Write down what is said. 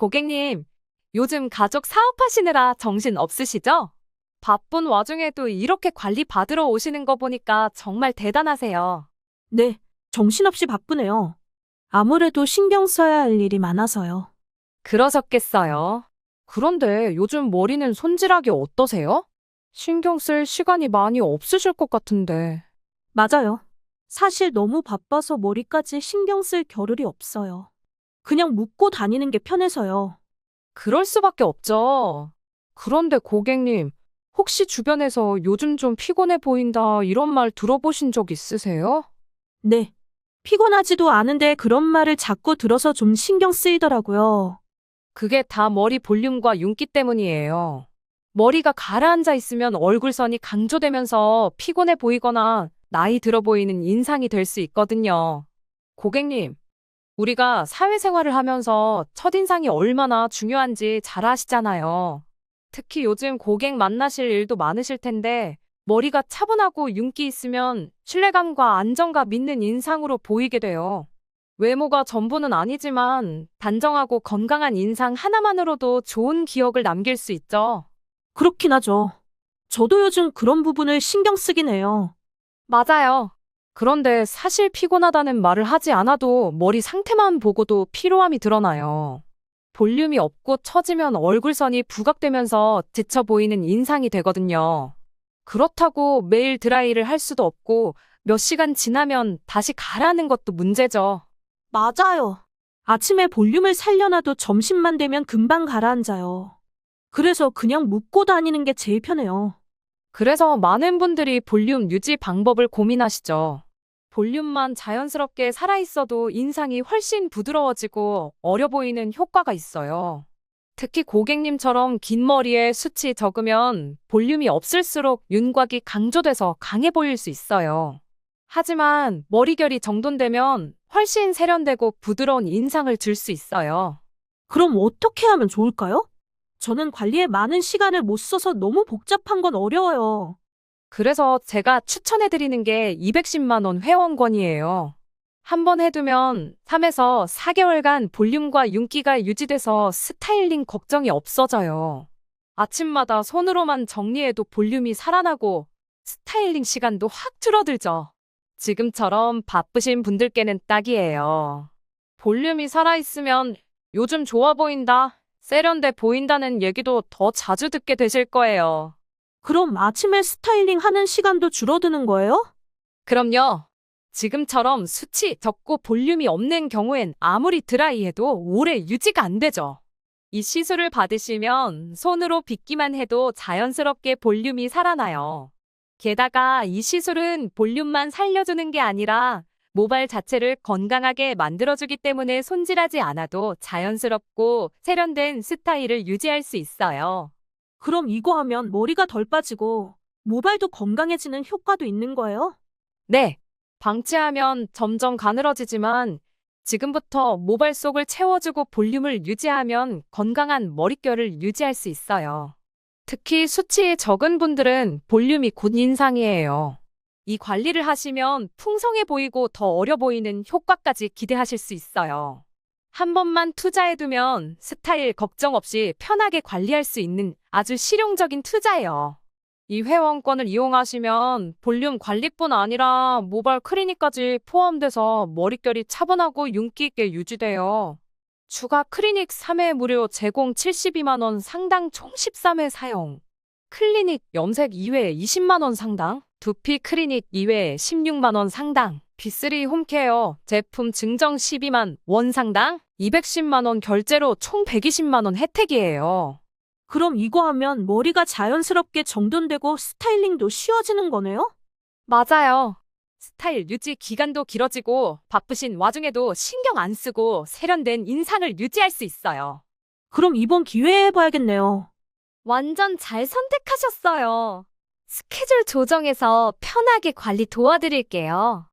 고객님, 요즘 가족 사업하시느라 정신 없으시죠? 바쁜 와중에도 이렇게 관리 받으러 오시는 거 보니까 정말 대단하세요. 네, 정신없이 바쁘네요. 아무래도 신경 써야 할 일이 많아서요. 그러셨겠어요. 그런데 요즘 머리는 손질하기 어떠세요? 신경 쓸 시간이 많이 없으실 것 같은데. 맞아요. 사실 너무 바빠서 머리까지 신경 쓸 겨를이 없어요. 그냥 묶고 다니는 게 편해서요. 그럴 수밖에 없죠. 그런데 고객님, 혹시 주변에서 요즘 좀 피곤해 보인다 이런 말 들어보신 적 있으세요? 네. 피곤하지도 않은데 그런 말을 자꾸 들어서 좀 신경 쓰이더라고요. 그게 다 머리 볼륨과 윤기 때문이에요. 머리가 가라앉아 있으면 얼굴선이 강조되면서 피곤해 보이거나 나이 들어 보이는 인상이 될 수 있거든요. 고객님, 우리가 사회생활을 하면서 첫인상이 얼마나 중요한지 잘 아시잖아요. 특히 요즘 고객 만나실 일도 많으실 텐데, 머리가 차분하고 윤기 있으면 신뢰감과 안정감 있는 인상으로 보이게 돼요. 외모가 전부는 아니지만 단정하고 건강한 인상 하나만으로도 좋은 기억을 남길 수 있죠. 그렇긴 하죠. 저도 요즘 그런 부분을 신경 쓰긴 해요. 맞아요. 그런데 사실 피곤하다는 말을 하지 않아도 머리 상태만 보고도 피로함이 드러나요. 볼륨이 없고 처지면 얼굴선이 부각되면서 지쳐 보이는 인상이 되거든요. 그렇다고 매일 드라이를 할 수도 없고 몇 시간 지나면 다시 가라는 것도 문제죠. 맞아요. 아침에 볼륨을 살려놔도 점심만 되면 금방 가라앉아요. 그래서 그냥 묶고 다니는 게 제일 편해요. 그래서 많은 분들이 볼륨 유지 방법을 고민하시죠. 볼륨만 자연스럽게 살아있어도 인상이 훨씬 부드러워지고 어려 보이는 효과가 있어요. 특히 고객님처럼 긴 머리에 숱이 적으면 볼륨이 없을수록 윤곽이 강조돼서 강해 보일 수 있어요. 하지만 머리결이 정돈되면 훨씬 세련되고 부드러운 인상을 줄 수 있어요. 그럼 어떻게 하면 좋을까요? 저는 관리에 많은 시간을 못 써서 너무 복잡한 건 어려워요. 그래서 제가 추천해드리는 게 210만 원 회원권이에요. 한 번 해두면 3에서 4개월간 볼륨과 윤기가 유지돼서 스타일링 걱정이 없어져요. 아침마다 손으로만 정리해도 볼륨이 살아나고 스타일링 시간도 확 줄어들죠. 지금처럼 바쁘신 분들께는 딱이에요. 볼륨이 살아있으면 요즘 좋아 보인다, 세련돼 보인다는 얘기도 더 자주 듣게 되실 거예요. 그럼 아침에 스타일링 하는 시간도 줄어드는 거예요? 그럼요. 지금처럼 수치 적고 볼륨이 없는 경우엔 아무리 드라이해도 오래 유지가 안 되죠. 이 시술을 받으시면 손으로 빗기만 해도 자연스럽게 볼륨이 살아나요. 게다가 이 시술은 볼륨만 살려주는 게 아니라 모발 자체를 건강하게 만들어주기 때문에 손질하지 않아도 자연스럽고 세련된 스타일을 유지할 수 있어요. 그럼 이거 하면 머리가 덜 빠지고 모발도 건강해지는 효과도 있는 거예요? 네, 방치하면 점점 가늘어지지만 지금부터 모발 속을 채워주고 볼륨을 유지하면 건강한 머릿결을 유지할 수 있어요. 특히 수치에 적은 분들은 볼륨이 곧 인상이에요. 이 관리를 하시면 풍성해 보이고 더 어려 보이는 효과까지 기대하실 수 있어요. 한 번만 투자해두면 스타일 걱정 없이 편하게 관리할 수 있는 아주 실용적인 투자예요. 이 회원권을 이용하시면 볼륨 관리뿐 아니라 모발 클리닉까지 포함돼서 머릿결이 차분하고 윤기 있게 유지돼요. 추가 클리닉 3회 무료 제공 72만원 상당 총 13회 사용. 클리닉 염색 2회 20만원 상당. 두피 클리닉 2회 16만원 상당. B3 홈케어 제품 증정 12만 원 상당. 210만원 결제로 총 120만원 혜택이에요. 그럼 이거 하면 머리가 자연스럽게 정돈되고 스타일링도 쉬워지는 거네요? 맞아요. 스타일 유지 기간도 길어지고 바쁘신 와중에도 신경 안 쓰고 세련된 인상을 유지할 수 있어요. 그럼 이번 기회에 해봐야겠네요. 완전 잘 선택하셨어요. 스케줄 조정해서 편하게 관리 도와드릴게요.